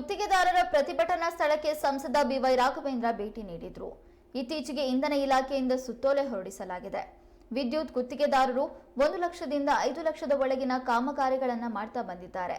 ಗುತ್ತಿಗೆದಾರರ ಪ್ರತಿಭಟನಾ ಸ್ಥಳಕ್ಕೆ ಸಂಸದ ಬಿವೈ ರಾಘವೇಂದ್ರ ಭೇಟಿ ನೀಡಿದ್ರು. ಇತ್ತೀಚೆಗೆ ಇಂಧನ ಇಲಾಖೆಯಿಂದ ಸುತ್ತೋಲೆ ಹೊರಡಿಸಲಾಗಿದೆ. ವಿದ್ಯುತ್ ಗುತ್ತಿಗೆದಾರರು ಒಂದು ಲಕ್ಷದಿಂದ ಐದು ಲಕ್ಷದ ಒಳಗಿನ ಕಾಮಗಾರಿಗಳನ್ನು ಮಾಡ್ತಾ ಬಂದಿದ್ದಾರೆ.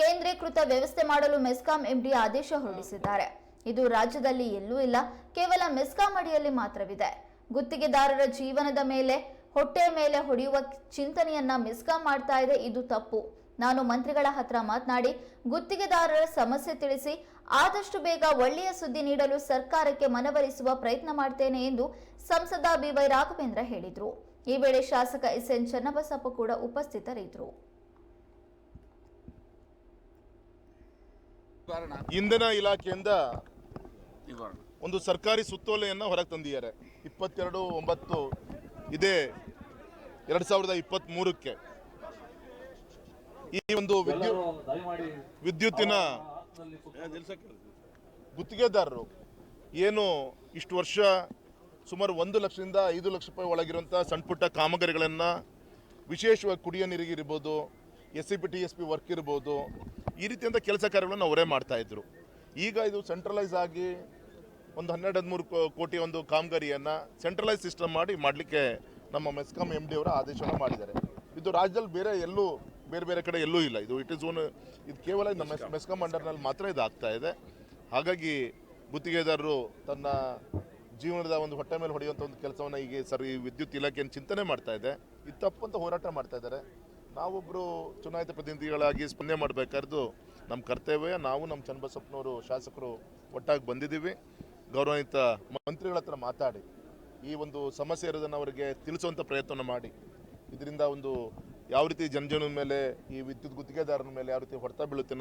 ಕೇಂದ್ರೀಕೃತ ವ್ಯವಸ್ಥೆ ಮಾಡಲು ಮೆಸ್ಕಾಂ ಎಂಡಿ ಆದೇಶ ಹೊರಡಿಸಿದ್ದಾರೆ. ಇದು ರಾಜ್ಯದಲ್ಲಿ ಎಲ್ಲೂ ಇಲ್ಲ, ಕೇವಲ ಮೆಸ್ಕಾಂ ಅಡಿಯಲ್ಲಿ ಮಾತ್ರವಿದೆ. ಗುತ್ತಿಗೆದಾರರ ಜೀವನದ ಮೇಲೆ ಹೊಟ್ಟೆಯ ಮೇಲೆ ಹೊಡೆಯುವ ಚಿಂತನೆಯನ್ನ ಮೆಸ್ಕಾಂ ಮಾಡ್ತಾ ಇದೆ, ಇದು ತಪ್ಪು. ನಾನು ಮಂತ್ರಿಗಳ ಹತ್ರ ಮಾತನಾಡಿ ಗುತ್ತಿಗೆದಾರರ ಸಮಸ್ಯೆ ತಿಳಿಸಿ ಆದಷ್ಟು ಬೇಗ ಒಳ್ಳೆಯ ಸುದ್ದಿ ನೀಡಲು ಸರ್ಕಾರಕ್ಕೆ ಮನವರಿಸುವ ಪ್ರಯತ್ನ ಮಾಡ್ತೇನೆ ಎಂದು ಸಂಸದ ಬಿವೈ ರಾಘವೇಂದ್ರ ಹೇಳಿದರು. ಈ ವೇಳೆ ಶಾಸಕ ಎಸ್ ಎನ್ ಚನ್ನಬಸಪ್ಪ ಕೂಡ ಉಪಸ್ಥಿತರಿದ್ದರು ಇಂಧನ ಇಲಾಖೆಯಿಂದ ಒಂದು ಸರ್ಕಾರಿ ಸುತ್ತೋಲೆಯನ್ನು ಹೊರಗೆ ತಂದಿದ್ದಾರೆ. ಇಪ್ಪತ್ತೆರಡು ಒಂಬತ್ತು ಇದೇ. ಎರಡು ಸಾವಿರದ ಇಪ್ಪತ್ತ್ಮೂರಕ್ಕೆ ಈ ಒಂದು ವಿದ್ಯುತ್ ವಿದ್ಯುತ್ತಿನ ಗುತ್ತಿಗೆದಾರರು ಏನು ಇಷ್ಟು ವರ್ಷ ಸುಮಾರು ಒಂದು ಲಕ್ಷದಿಂದ ಐದು ಲಕ್ಷ ರೂಪಾಯಿ ಒಳಗಿರುವಂಥ ಸಣ್ಣ ಪುಟ್ಟ ಕಾಮಗಾರಿಗಳನ್ನು ವಿಶೇಷವಾಗಿ ಕುಡಿಯೋ ನೀರಿಗೆ ಇರ್ಬೋದು S C P T S P work ಇರ್ಬೋದು ಈ ರೀತಿಯಂಥ ಕೆಲಸ ಕಾರ್ಯಗಳನ್ನು ಅವರೇ ಮಾಡ್ತಾಯಿದ್ರು ಈಗ ಇದು ಸೆಂಟ್ರಲೈಸ್ ಆಗಿ ಒಂದು ಹನ್ನೆರಡು ಹದಿಮೂರು ಕೋಟಿ ಒಂದು ಕಾಮಗಾರಿಯನ್ನು ಸೆಂಟ್ರಲೈಸ್ ಸಿಸ್ಟಮ್ ಮಾಡಿ ಮಾಡಲಿಕ್ಕೆ ನಮ್ಮ ಮೆಸ್ಕಾಂ ಎಂ ಡಿ ಅವರ ಆದೇಶವನ್ನು ಮಾಡಿದ್ದಾರೆ. ಇದು ರಾಜ್ಯದಲ್ಲಿ ಬೇರೆ ಎಲ್ಲೂ ಬೇರೆ ಬೇರೆ ಕಡೆ ಎಲ್ಲೂ ಇಲ್ಲ. ಇದು ಇಟ್ ಇಸ್ ಓನ್ ಇದು ಕೇವಲ ನಮ್ಮ ಮೆಸ್, ಮೆಸ್ಕಾಂ ಅಂಡರ್ನಲ್ಲಿ ಮಾತ್ರ ಇದು ಆಗ್ತಾ ಇದೆ. ಹಾಗಾಗಿ ಗುತ್ತಿಗೆದಾರರು ತನ್ನ ಜೀವನದ ಒಂದು ಹೊಟ್ಟೆ ಮೇಲೆ ಹೊಡೆಯುವಂಥ ಒಂದು ಕೆಲಸವನ್ನು ಈಗ ಸರ್ ಈ ವಿದ್ಯುತ್ ಇಲಾಖೆಯನ್ನು ಚಿಂತನೆ ಮಾಡ್ತಾ ಇದೆ. ಇದು ತಪ್ಪು ಅಂತ ಹೋರಾಟ ಮಾಡ್ತಾ ಇದ್ದಾರೆ. ನಾವೊಬ್ಬರು ಚುನಾಯಿತ ಪ್ರತಿನಿಧಿಗಳಾಗಿ ಸ್ಪಂದನೆ ಮಾಡಬೇಕಾದ್ದು ನಮ್ಮ ಕರ್ತವ್ಯ. ನಾವು ನಮ್ಮ ಚನ್ನಬಸಪ್ಪನವರು ಶಾಸಕರು ಒಟ್ಟಾಗಿ ಬಂದಿದ್ದೀವಿ. ಗೌರವಾನ್ವಿತ ಮಂತ್ರಿಗಳ ಹತ್ರ ಮಾತಾಡಿ, ಈ ಒಂದು ಸಮಸ್ಯೆ ಇರೋದನ್ನು ಅವರಿಗೆ ತಿಳಿಸುವಂಥ ಪ್ರಯತ್ನ ಮಾಡಿ. ಇದರಿಂದ ಒಂದು ಯಾವ ರೀತಿ ಜನಜನ ಮೇಲೆ ಈ ವಿದ್ಯುತ್ ಗುತ್ತಿಗೆದಾರನ ಮೇಲೆ ಯಾವ ರೀತಿ ಹೊಡೆತ ಬೀಳುತ್ತೆ